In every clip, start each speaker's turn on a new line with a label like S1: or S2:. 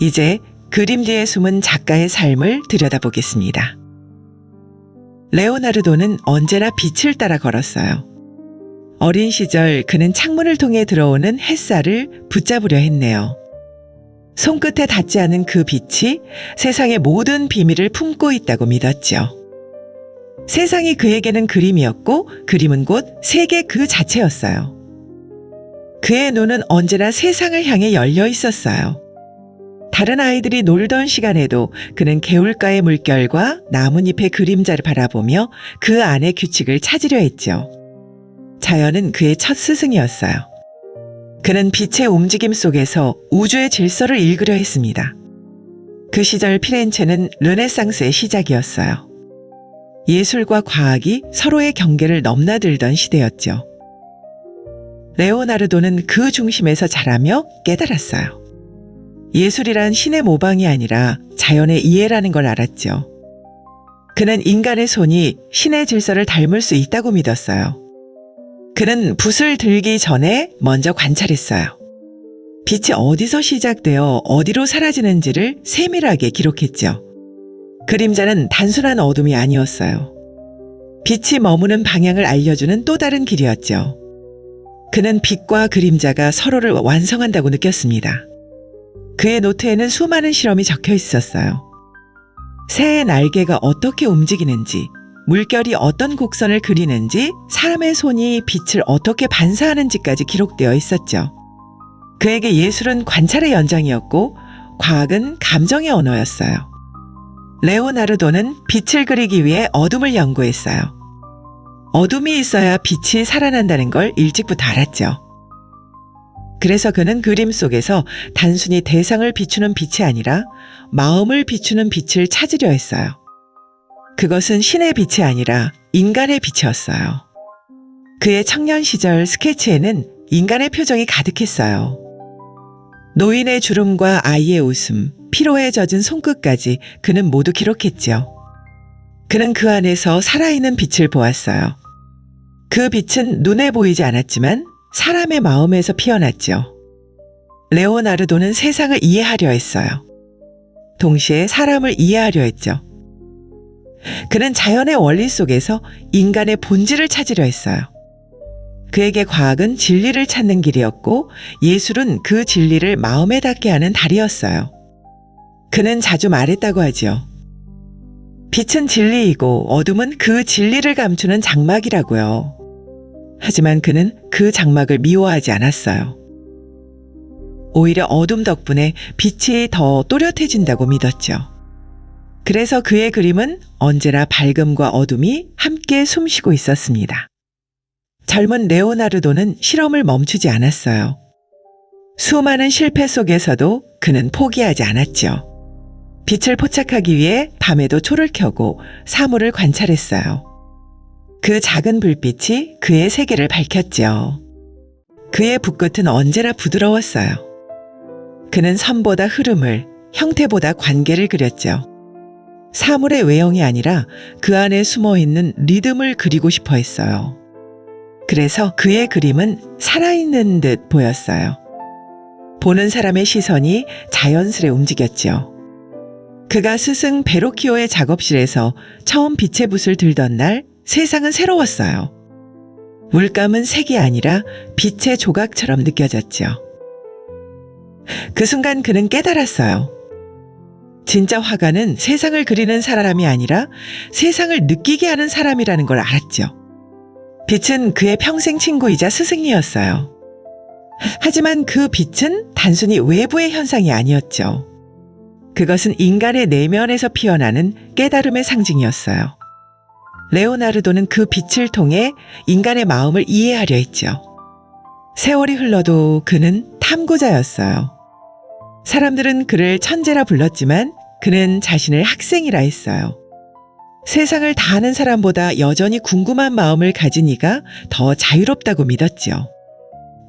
S1: 이제 그림 뒤에 숨은 작가의 삶을 들여다보겠습니다. 레오나르도는 언제나 빛을 따라 걸었어요. 어린 시절 그는 창문을 통해 들어오는 햇살을 붙잡으려 했네요. 손끝에 닿지 않은 그 빛이 세상의 모든 비밀을 품고 있다고 믿었죠. 세상이 그에게는 그림이었고 그림은 곧 세계 그 자체였어요. 그의 눈은 언제나 세상을 향해 열려 있었어요. 다른 아이들이 놀던 시간에도 그는 개울가의 물결과 나뭇잎의 그림자를 바라보며 그 안의 규칙을 찾으려 했죠. 자연은 그의 첫 스승이었어요. 그는 빛의 움직임 속에서 우주의 질서를 읽으려 했습니다. 그 시절 피렌체는 르네상스의 시작이었어요. 예술과 과학이 서로의 경계를 넘나들던 시대였죠. 레오나르도는 그 중심에서 자라며 깨달았어요. 예술이란 신의 모방이 아니라 자연의 이해라는 걸 알았죠. 그는 인간의 손이 신의 질서를 닮을 수 있다고 믿었어요. 그는 붓을 들기 전에 먼저 관찰했어요. 빛이 어디서 시작되어 어디로 사라지는지를 세밀하게 기록했죠. 그림자는 단순한 어둠이 아니었어요. 빛이 머무는 방향을 알려주는 또 다른 길이었죠. 그는 빛과 그림자가 서로를 완성한다고 느꼈습니다. 그의 노트에는 수많은 실험이 적혀 있었어요. 새의 날개가 어떻게 움직이는지, 물결이 어떤 곡선을 그리는지, 사람의 손이 빛을 어떻게 반사하는지까지 기록되어 있었죠. 그에게 예술은 관찰의 연장이었고, 과학은 감정의 언어였어요. 레오나르도는 빛을 그리기 위해 어둠을 연구했어요. 어둠이 있어야 빛이 살아난다는 걸 일찍부터 알았죠. 그래서 그는 그림 속에서 단순히 대상을 비추는 빛이 아니라 마음을 비추는 빛을 찾으려 했어요. 그것은 신의 빛이 아니라 인간의 빛이었어요. 그의 청년 시절 스케치에는 인간의 표정이 가득했어요. 노인의 주름과 아이의 웃음, 피로에 젖은 손끝까지 그는 모두 기록했죠. 그는 그 안에서 살아있는 빛을 보았어요. 그 빛은 눈에 보이지 않았지만 사람의 마음에서 피어났죠. 레오나르도는 세상을 이해하려 했어요. 동시에 사람을 이해하려 했죠. 그는 자연의 원리 속에서 인간의 본질을 찾으려 했어요. 그에게 과학은 진리를 찾는 길이었고 예술은 그 진리를 마음에 닿게 하는 달이었어요. 그는 자주 말했다고 하지요. 빛은 진리이고 어둠은 그 진리를 감추는 장막이라고요. 하지만 그는 그 장막을 미워하지 않았어요. 오히려 어둠 덕분에 빛이 더 또렷해진다고 믿었죠. 그래서 그의 그림은 언제나 밝음과 어둠이 함께 숨쉬고 있었습니다. 젊은 레오나르도는 실험을 멈추지 않았어요. 수많은 실패 속에서도 그는 포기하지 않았죠. 빛을 포착하기 위해 밤에도 초를 켜고 사물을 관찰했어요. 그 작은 불빛이 그의 세계를 밝혔죠. 그의 붓끝은 언제나 부드러웠어요. 그는 선보다 흐름을, 형태보다 관계를 그렸죠. 사물의 외형이 아니라 그 안에 숨어 있는 리듬을 그리고 싶어 했어요. 그래서 그의 그림은 살아있는 듯 보였어요. 보는 사람의 시선이 자연스레 움직였죠. 그가 스승 베로키오의 작업실에서 처음 빛의 붓을 들던 날 세상은 새로웠어요. 물감은 색이 아니라 빛의 조각처럼 느껴졌죠. 그 순간 그는 깨달았어요. 진짜 화가는 세상을 그리는 사람이 아니라 세상을 느끼게 하는 사람이라는 걸 알았죠. 빛은 그의 평생 친구이자 스승이었어요. 하지만 그 빛은 단순히 외부의 현상이 아니었죠. 그것은 인간의 내면에서 피어나는 깨달음의 상징이었어요. 레오나르도는 그 빛을 통해 인간의 마음을 이해하려 했죠. 세월이 흘러도 그는 탐구자였어요. 사람들은 그를 천재라 불렀지만 그는 자신을 학생이라 했어요. 세상을 다 아는 사람보다 여전히 궁금한 마음을 가진 이가 더 자유롭다고 믿었죠.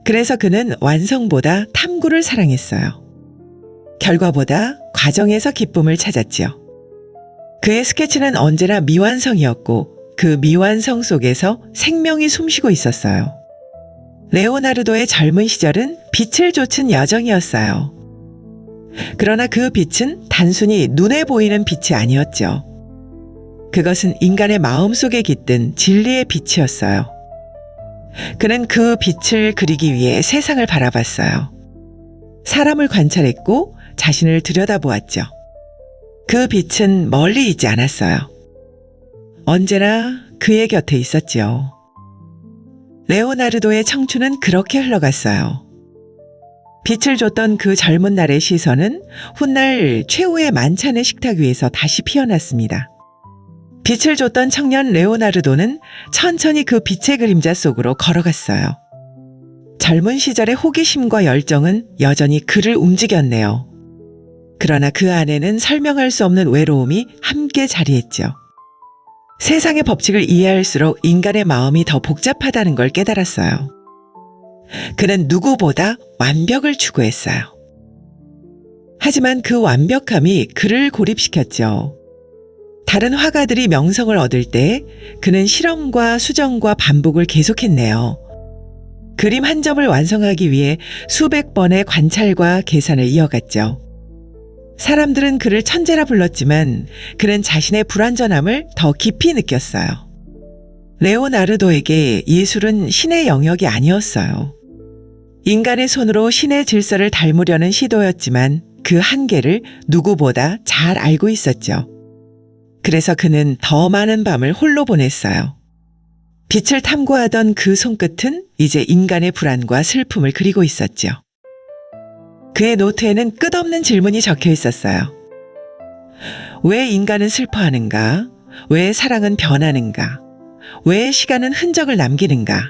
S1: 그래서 그는 완성보다 탐구를 사랑했어요. 결과보다 과정에서 기쁨을 찾았지요. 그의 스케치는 언제나 미완성이었고 그 미완성 속에서 생명이 숨쉬고 있었어요. 레오나르도의 젊은 시절은 빛을 좇은 여정이었어요. 그러나 그 빛은 단순히 눈에 보이는 빛이 아니었죠. 그것은 인간의 마음 속에 깃든 진리의 빛이었어요. 그는 그 빛을 그리기 위해 세상을 바라봤어요. 사람을 관찰했고 자신을 들여다보았죠. 그 빛은 멀리 있지 않았어요. 언제나 그의 곁에 있었지요. 레오나르도의 청춘은 그렇게 흘러갔어요. 빛을 줬던 그 젊은 날의 시선은 훗날 최후의 만찬의 식탁 위에서 다시 피어났습니다. 빛을 줬던 청년 레오나르도는 천천히 그 빛의 그림자 속으로 걸어갔어요. 젊은 시절의 호기심과 열정은 여전히 그를 움직였네요. 그러나 그 안에는 설명할 수 없는 외로움이 함께 자리했죠. 세상의 법칙을 이해할수록 인간의 마음이 더 복잡하다는 걸 깨달았어요. 그는 누구보다 완벽을 추구했어요. 하지만 그 완벽함이 그를 고립시켰죠. 다른 화가들이 명성을 얻을 때 그는 실험과 수정과 반복을 계속했네요. 그림 한 점을 완성하기 위해 수백 번의 관찰과 계산을 이어갔죠. 사람들은 그를 천재라 불렀지만 그는 자신의 불완전함을 더 깊이 느꼈어요. 레오나르도에게 예술은 신의 영역이 아니었어요. 인간의 손으로 신의 질서를 닮으려는 시도였지만 그 한계를 누구보다 잘 알고 있었죠. 그래서 그는 더 많은 밤을 홀로 보냈어요. 빛을 탐구하던 그 손끝은 이제 인간의 불안과 슬픔을 그리고 있었죠. 그의 노트에는 끝없는 질문이 적혀 있었어요. 왜 인간은 슬퍼하는가? 왜 사랑은 변하는가? 왜 시간은 흔적을 남기는가?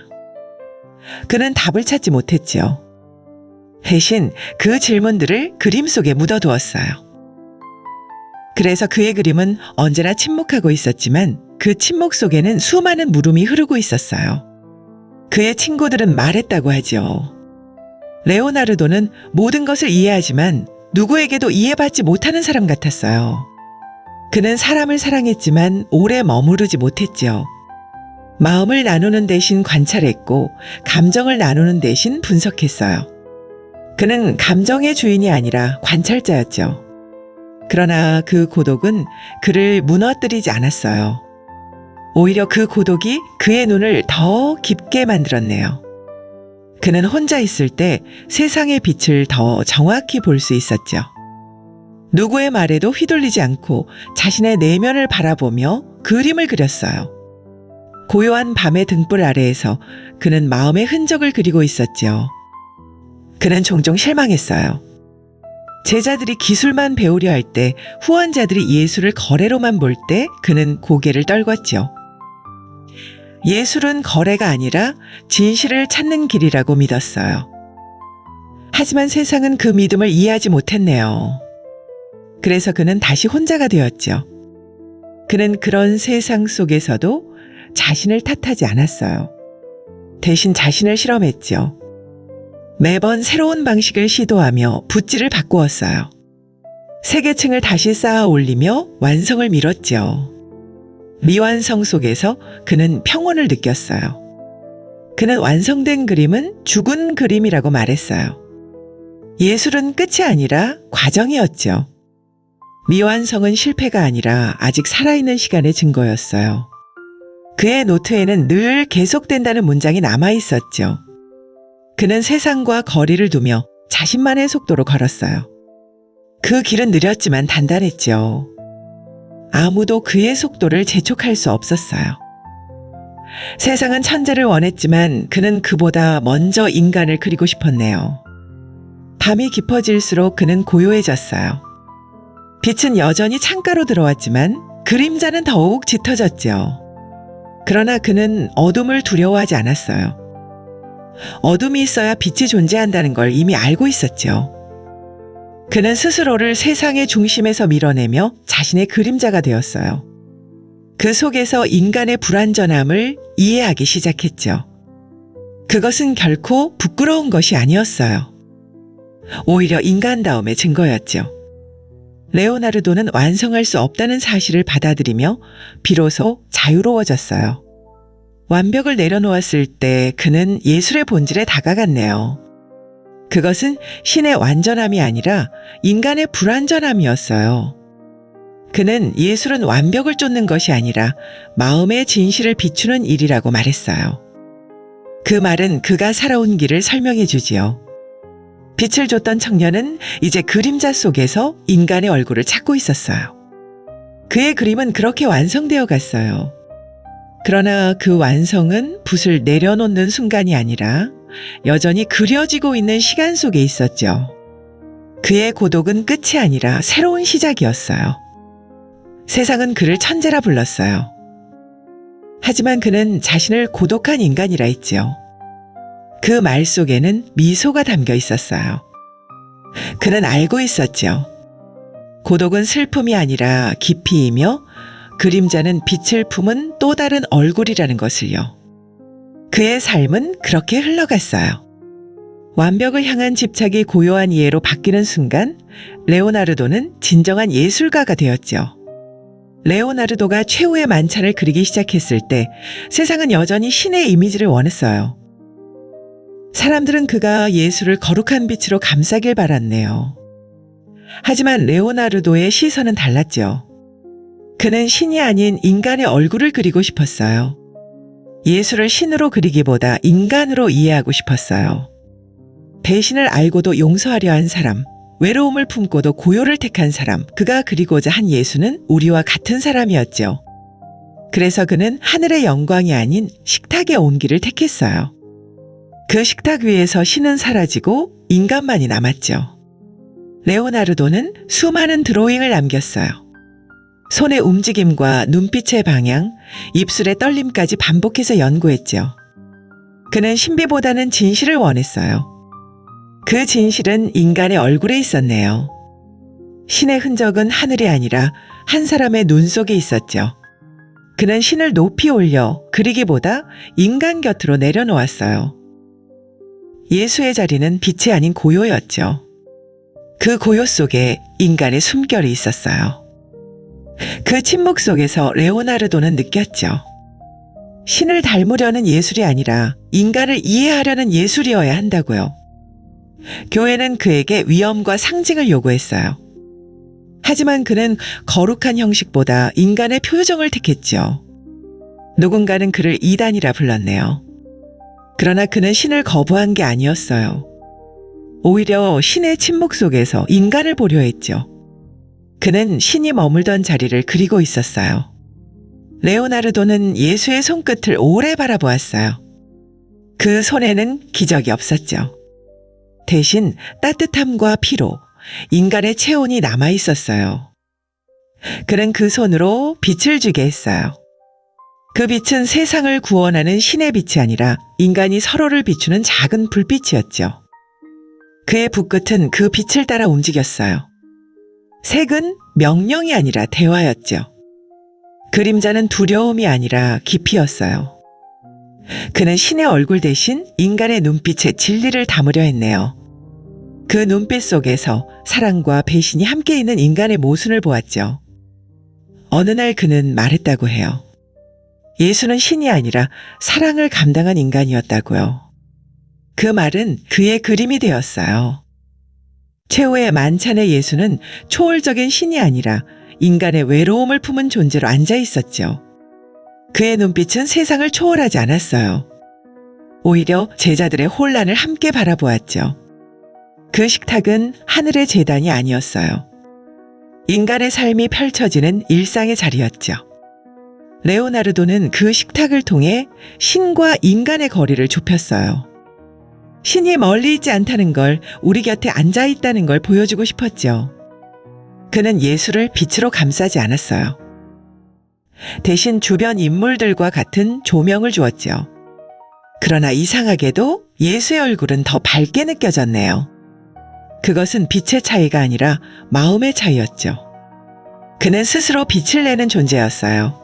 S1: 그는 답을 찾지 못했지요. 대신 그 질문들을 그림 속에 묻어두었어요. 그래서 그의 그림은 언제나 침묵하고 있었지만 그 침묵 속에는 수많은 물음이 흐르고 있었어요. 그의 친구들은 말했다고 하죠. 레오나르도는 모든 것을 이해하지만 누구에게도 이해받지 못하는 사람 같았어요. 그는 사람을 사랑했지만 오래 머무르지 못했죠. 마음을 나누는 대신 관찰했고 감정을 나누는 대신 분석했어요. 그는 감정의 주인이 아니라 관찰자였죠. 그러나 그 고독은 그를 무너뜨리지 않았어요. 오히려 그 고독이 그의 눈을 더 깊게 만들었네요. 그는 혼자 있을 때 세상의 빛을 더 정확히 볼 수 있었죠. 누구의 말에도 휘둘리지 않고 자신의 내면을 바라보며 그림을 그렸어요. 고요한 밤의 등불 아래에서 그는 마음의 흔적을 그리고 있었죠. 그는 종종 실망했어요. 제자들이 기술만 배우려 할 때 후원자들이 예술을 거래로만 볼 때 그는 고개를 떨궜죠. 예술은 거래가 아니라 진실을 찾는 길이라고 믿었어요. 하지만 세상은 그 믿음을 이해하지 못했네요. 그래서 그는 다시 혼자가 되었죠. 그는 그런 세상 속에서도 자신을 탓하지 않았어요. 대신 자신을 실험했죠. 매번 새로운 방식을 시도하며 붓질을 바꾸었어요. 세계층을 다시 쌓아 올리며 완성을 미뤘죠. 미완성 속에서 그는 평온을 느꼈어요. 그는 완성된 그림은 죽은 그림이라고 말했어요. 예술은 끝이 아니라 과정이었죠. 미완성은 실패가 아니라 아직 살아있는 시간의 증거였어요. 그의 노트에는 늘 계속된다는 문장이 남아 있었죠. 그는 세상과 거리를 두며 자신만의 속도로 걸었어요. 그 길은 느렸지만 단단했죠. 아무도 그의 속도를 재촉할 수 없었어요. 세상은 천재를 원했지만 그는 그보다 먼저 인간을 그리고 싶었네요. 밤이 깊어질수록 그는 고요해졌어요. 빛은 여전히 창가로 들어왔지만 그림자는 더욱 짙어졌죠. 그러나 그는 어둠을 두려워하지 않았어요. 어둠이 있어야 빛이 존재한다는 걸 이미 알고 있었죠. 그는 스스로를 세상의 중심에서 밀어내며 자신의 그림자가 되었어요. 그 속에서 인간의 불완전함을 이해하기 시작했죠. 그것은 결코 부끄러운 것이 아니었어요. 오히려 인간다움의 증거였죠. 레오나르도는 완성할 수 없다는 사실을 받아들이며 비로소 자유로워졌어요. 완벽을 내려놓았을 때 그는 예술의 본질에 다가갔네요. 그것은 신의 완전함이 아니라 인간의 불완전함이었어요. 그는 예술은 완벽을 쫓는 것이 아니라 마음의 진실을 비추는 일이라고 말했어요. 그 말은 그가 살아온 길을 설명해 주지요. 빛을 줬던 청년은 이제 그림자 속에서 인간의 얼굴을 찾고 있었어요. 그의 그림은 그렇게 완성되어 갔어요. 그러나 그 완성은 붓을 내려놓는 순간이 아니라 여전히 그려지고 있는 시간 속에 있었죠. 그의 고독은 끝이 아니라 새로운 시작이었어요. 세상은 그를 천재라 불렀어요. 하지만 그는 자신을 고독한 인간이라 했지요. 그 말 속에는 미소가 담겨 있었어요. 그는 알고 있었죠. 고독은 슬픔이 아니라 깊이이며 그림자는 빛을 품은 또 다른 얼굴이라는 것을요. 그의 삶은 그렇게 흘러갔어요. 완벽을 향한 집착이 고요한 이해로 바뀌는 순간 레오나르도는 진정한 예술가가 되었죠. 레오나르도가 최후의 만찬을 그리기 시작했을 때 세상은 여전히 신의 이미지를 원했어요. 사람들은 그가 예술을 거룩한 빛으로 감싸길 바랐네요. 하지만 레오나르도의 시선은 달랐죠. 그는 신이 아닌 인간의 얼굴을 그리고 싶었어요. 예술을 신으로 그리기보다 인간으로 이해하고 싶었어요. 배신을 알고도 용서하려 한 사람, 외로움을 품고도 고요를 택한 사람, 그가 그리고자 한 예수는 우리와 같은 사람이었죠. 그래서 그는 하늘의 영광이 아닌 식탁의 온기를 택했어요. 그 식탁 위에서 신은 사라지고 인간만이 남았죠. 레오나르도는 수많은 드로잉을 남겼어요. 손의 움직임과 눈빛의 방향, 입술의 떨림까지 반복해서 연구했죠. 그는 신비보다는 진실을 원했어요. 그 진실은 인간의 얼굴에 있었네요. 신의 흔적은 하늘이 아니라 한 사람의 눈 속에 있었죠. 그는 신을 높이 올려 그리기보다 인간 곁으로 내려놓았어요. 예수의 자리는 빛이 아닌 고요였죠. 그 고요 속에 인간의 숨결이 있었어요. 그 침묵 속에서 레오나르도는 느꼈죠. 신을 닮으려는 예술이 아니라 인간을 이해하려는 예술이어야 한다고요. 교회는 그에게 위엄과 상징을 요구했어요. 하지만 그는 거룩한 형식보다 인간의 표정을 택했죠. 누군가는 그를 이단이라 불렀네요. 그러나 그는 신을 거부한 게 아니었어요. 오히려 신의 침묵 속에서 인간을 보려 했죠. 그는 신이 머물던 자리를 그리고 있었어요. 레오나르도는 예수의 손끝을 오래 바라보았어요. 그 손에는 기적이 없었죠. 대신 따뜻함과 피로, 인간의 체온이 남아 있었어요. 그는 그 손으로 빛을 주게 했어요. 그 빛은 세상을 구원하는 신의 빛이 아니라 인간이 서로를 비추는 작은 불빛이었죠. 그의 붓끝은 그 빛을 따라 움직였어요. 색은 명령이 아니라 대화였죠. 그림자는 두려움이 아니라 깊이였어요. 그는 신의 얼굴 대신 인간의 눈빛에 진리를 담으려 했네요. 그 눈빛 속에서 사랑과 배신이 함께 있는 인간의 모순을 보았죠. 어느 날 그는 말했다고 해요. 예수는 신이 아니라 사랑을 감당한 인간이었다고요. 그 말은 그의 그림이 되었어요. 최후의 만찬의 예수는 초월적인 신이 아니라 인간의 외로움을 품은 존재로 앉아 있었죠. 그의 눈빛은 세상을 초월하지 않았어요. 오히려 제자들의 혼란을 함께 바라보았죠. 그 식탁은 하늘의 재단이 아니었어요. 인간의 삶이 펼쳐지는 일상의 자리였죠. 레오나르도는 그 식탁을 통해 신과 인간의 거리를 좁혔어요. 신이 멀리 있지 않다는 걸 우리 곁에 앉아 있다는 걸 보여주고 싶었죠. 그는 예수를 빛으로 감싸지 않았어요. 대신 주변 인물들과 같은 조명을 주었죠. 그러나 이상하게도 예수의 얼굴은 더 밝게 느껴졌네요. 그것은 빛의 차이가 아니라 마음의 차이였죠. 그는 스스로 빛을 내는 존재였어요.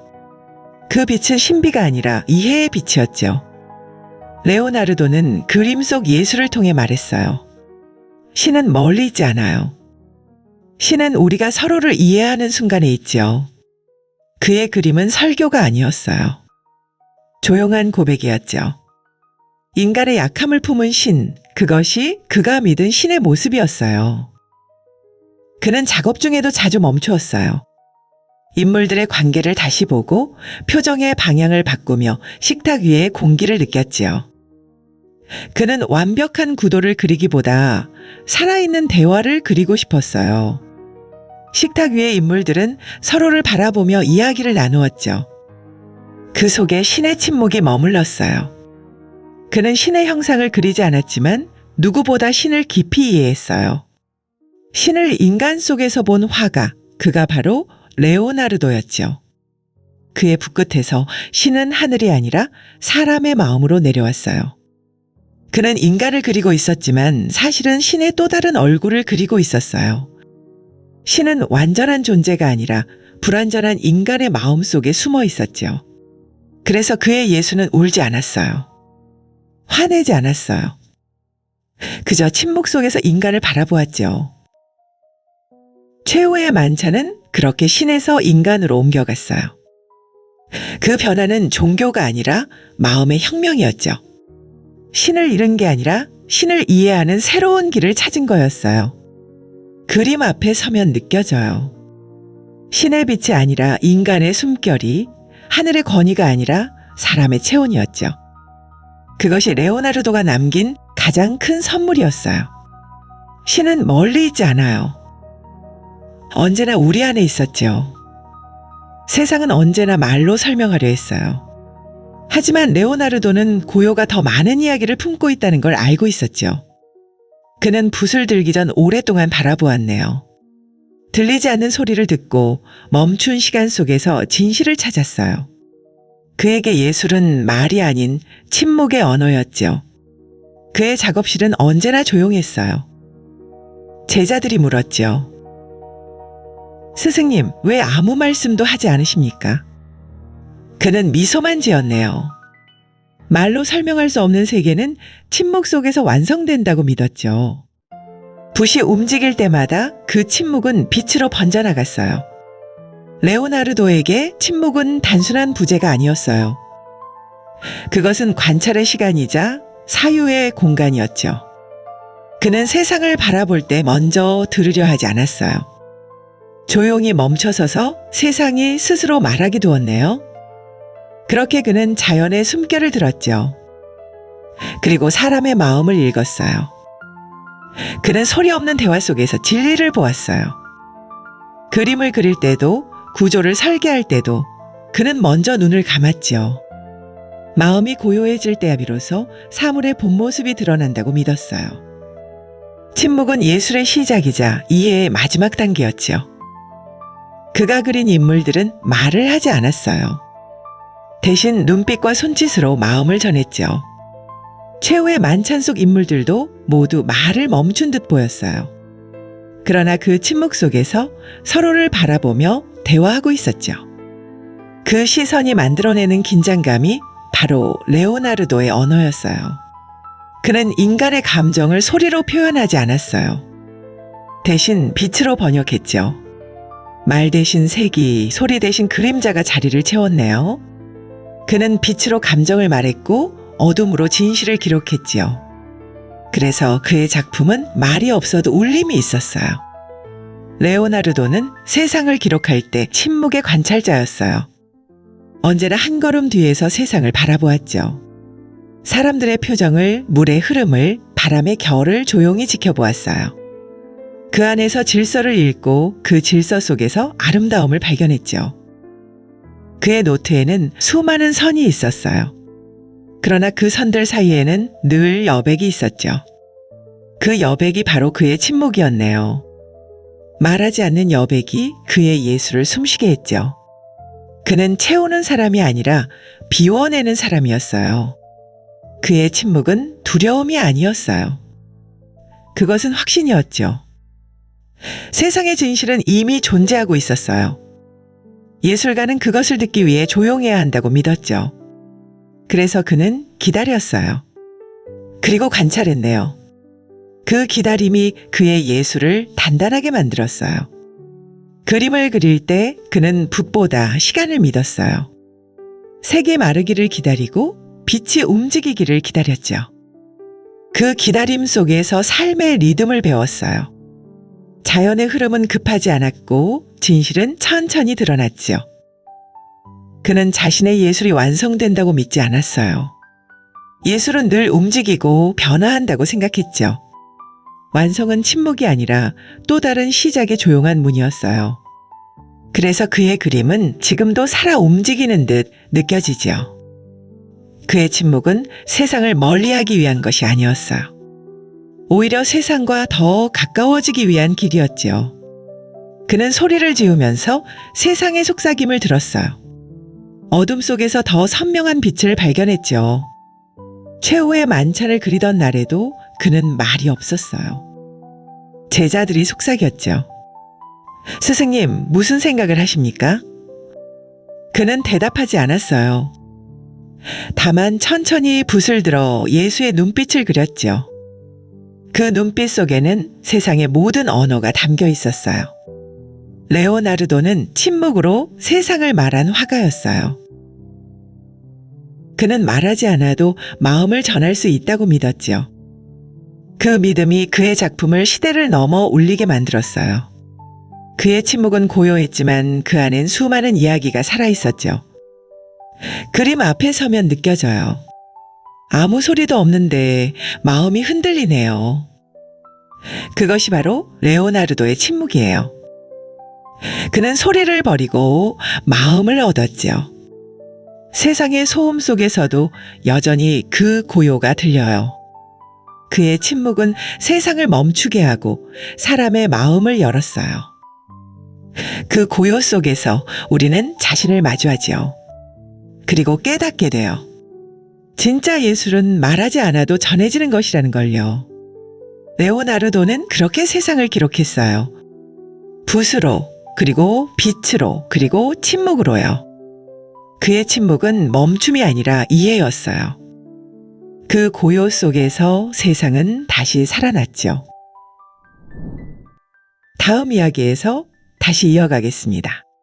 S1: 그 빛은 신비가 아니라 이해의 빛이었죠. 레오나르도는 그림 속 예술을 통해 말했어요. 신은 멀리 있지 않아요. 신은 우리가 서로를 이해하는 순간에 있죠. 그의 그림은 설교가 아니었어요. 조용한 고백이었죠. 인간의 약함을 품은 신, 그것이 그가 믿은 신의 모습이었어요. 그는 작업 중에도 자주 멈추었어요. 인물들의 관계를 다시 보고 표정의 방향을 바꾸며 식탁 위에 공기를 느꼈지요. 그는 완벽한 구도를 그리기보다 살아있는 대화를 그리고 싶었어요. 식탁 위의 인물들은 서로를 바라보며 이야기를 나누었죠. 그 속에 신의 침묵이 머물렀어요. 그는 신의 형상을 그리지 않았지만 누구보다 신을 깊이 이해했어요. 신을 인간 속에서 본 화가 그가 바로 레오나르도였죠. 그의 붓끝에서 신은 하늘이 아니라 사람의 마음으로 내려왔어요. 그는 인간을 그리고 있었지만 사실은 신의 또 다른 얼굴을 그리고 있었어요. 신은 완전한 존재가 아니라 불완전한 인간의 마음 속에 숨어 있었죠. 그래서 그의 예수는 울지 않았어요. 화내지 않았어요. 그저 침묵 속에서 인간을 바라보았죠. 최후의 만찬은 그렇게 신에서 인간으로 옮겨갔어요. 그 변화는 종교가 아니라 마음의 혁명이었죠. 신을 잃은 게 아니라 신을 이해하는 새로운 길을 찾은 거였어요. 그림 앞에 서면 느껴져요. 신의 빛이 아니라 인간의 숨결이 하늘의 권위가 아니라 사람의 체온이었죠. 그것이 레오나르도가 남긴 가장 큰 선물이었어요. 신은 멀리 있지 않아요. 언제나 우리 안에 있었죠. 세상은 언제나 말로 설명하려 했어요. 하지만 레오나르도는 고요가 더 많은 이야기를 품고 있다는 걸 알고 있었죠. 그는 붓을 들기 전 오랫동안 바라보았네요. 들리지 않는 소리를 듣고 멈춘 시간 속에서 진실을 찾았어요. 그에게 예술은 말이 아닌 침묵의 언어였죠. 그의 작업실은 언제나 조용했어요. 제자들이 물었죠. 스승님, 왜 아무 말씀도 하지 않으십니까? 그는 미소만 지었네요. 말로 설명할 수 없는 세계는 침묵 속에서 완성된다고 믿었죠. 붓이 움직일 때마다 그 침묵은 빛으로 번져나갔어요. 레오나르도에게 침묵은 단순한 부재가 아니었어요. 그것은 관찰의 시간이자 사유의 공간이었죠. 그는 세상을 바라볼 때 먼저 들으려 하지 않았어요. 조용히 멈춰서서 세상이 스스로 말하게 두었네요. 그렇게 그는 자연의 숨결을 들었죠. 그리고 사람의 마음을 읽었어요. 그는 소리 없는 대화 속에서 진리를 보았어요. 그림을 그릴 때도 구조를 설계할 때도 그는 먼저 눈을 감았지요. 마음이 고요해질 때야 비로소 사물의 본 모습이 드러난다고 믿었어요. 침묵은 예술의 시작이자 이해의 마지막 단계였지요. 그가 그린 인물들은 말을 하지 않았어요. 대신 눈빛과 손짓으로 마음을 전했죠. 최후의 만찬 속 인물들도 모두 말을 멈춘 듯 보였어요. 그러나 그 침묵 속에서 서로를 바라보며 대화하고 있었죠. 그 시선이 만들어내는 긴장감이 바로 레오나르도의 언어였어요. 그는 인간의 감정을 소리로 표현하지 않았어요. 대신 빛으로 번역했죠. 말 대신 색이, 소리 대신 그림자가 자리를 채웠네요. 그는 빛으로 감정을 말했고 어둠으로 진실을 기록했지요. 그래서 그의 작품은 말이 없어도 울림이 있었어요. 레오나르도는 세상을 기록할 때 침묵의 관찰자였어요. 언제나 한 걸음 뒤에서 세상을 바라보았죠. 사람들의 표정을, 물의 흐름을, 바람의 결을 조용히 지켜보았어요. 그 안에서 질서를 읽고 그 질서 속에서 아름다움을 발견했죠. 그의 노트에는 수많은 선이 있었어요. 그러나 그 선들 사이에는 늘 여백이 있었죠. 그 여백이 바로 그의 침묵이었네요. 말하지 않는 여백이 그의 예술을 숨쉬게 했죠. 그는 채우는 사람이 아니라 비워내는 사람이었어요. 그의 침묵은 두려움이 아니었어요. 그것은 확신이었죠. 세상의 진실은 이미 존재하고 있었어요. 예술가는 그것을 듣기 위해 조용해야 한다고 믿었죠. 그래서 그는 기다렸어요. 그리고 관찰했네요. 그 기다림이 그의 예술을 단단하게 만들었어요. 그림을 그릴 때 그는 붓보다 시간을 믿었어요. 색이 마르기를 기다리고 빛이 움직이기를 기다렸죠. 그 기다림 속에서 삶의 리듬을 배웠어요. 자연의 흐름은 급하지 않았고 진실은 천천히 드러났지요. 그는 자신의 예술이 완성된다고 믿지 않았어요. 예술은 늘 움직이고 변화한다고 생각했죠. 완성은 침묵이 아니라 또 다른 시작의 조용한 문이었어요. 그래서 그의 그림은 지금도 살아 움직이는 듯 느껴지지요. 그의 침묵은 세상을 멀리하기 위한 것이 아니었어요. 오히려 세상과 더 가까워지기 위한 길이었지요. 그는 소리를 지으면서 세상의 속삭임을 들었어요. 어둠 속에서 더 선명한 빛을 발견했죠. 최후의 만찬을 그리던 날에도 그는 말이 없었어요. 제자들이 속삭였죠. 스승님, 무슨 생각을 하십니까? 그는 대답하지 않았어요. 다만 천천히 붓을 들어 예수의 눈빛을 그렸죠. 그 눈빛 속에는 세상의 모든 언어가 담겨 있었어요. 레오나르도는 침묵으로 세상을 말한 화가였어요. 그는 말하지 않아도 마음을 전할 수 있다고 믿었지요. 그 믿음이 그의 작품을 시대를 넘어 울리게 만들었어요. 그의 침묵은 고요했지만 그 안엔 수많은 이야기가 살아있었죠. 그림 앞에 서면 느껴져요. 아무 소리도 없는데 마음이 흔들리네요. 그것이 바로 레오나르도의 침묵이에요. 그는 소리를 버리고 마음을 얻었지요. 세상의 소음 속에서도 여전히 그 고요가 들려요. 그의 침묵은 세상을 멈추게 하고 사람의 마음을 열었어요. 그 고요 속에서 우리는 자신을 마주하지요. 그리고 깨닫게 돼요. 진짜 예술은 말하지 않아도 전해지는 것이라는 걸요. 레오나르도는 그렇게 세상을 기록했어요. 붓으로, 그리고 빛으로, 그리고 침묵으로요. 그의 침묵은 멈춤이 아니라 이해였어요. 그 고요 속에서 세상은 다시 살아났죠. 다음 이야기에서 다시 이어가겠습니다.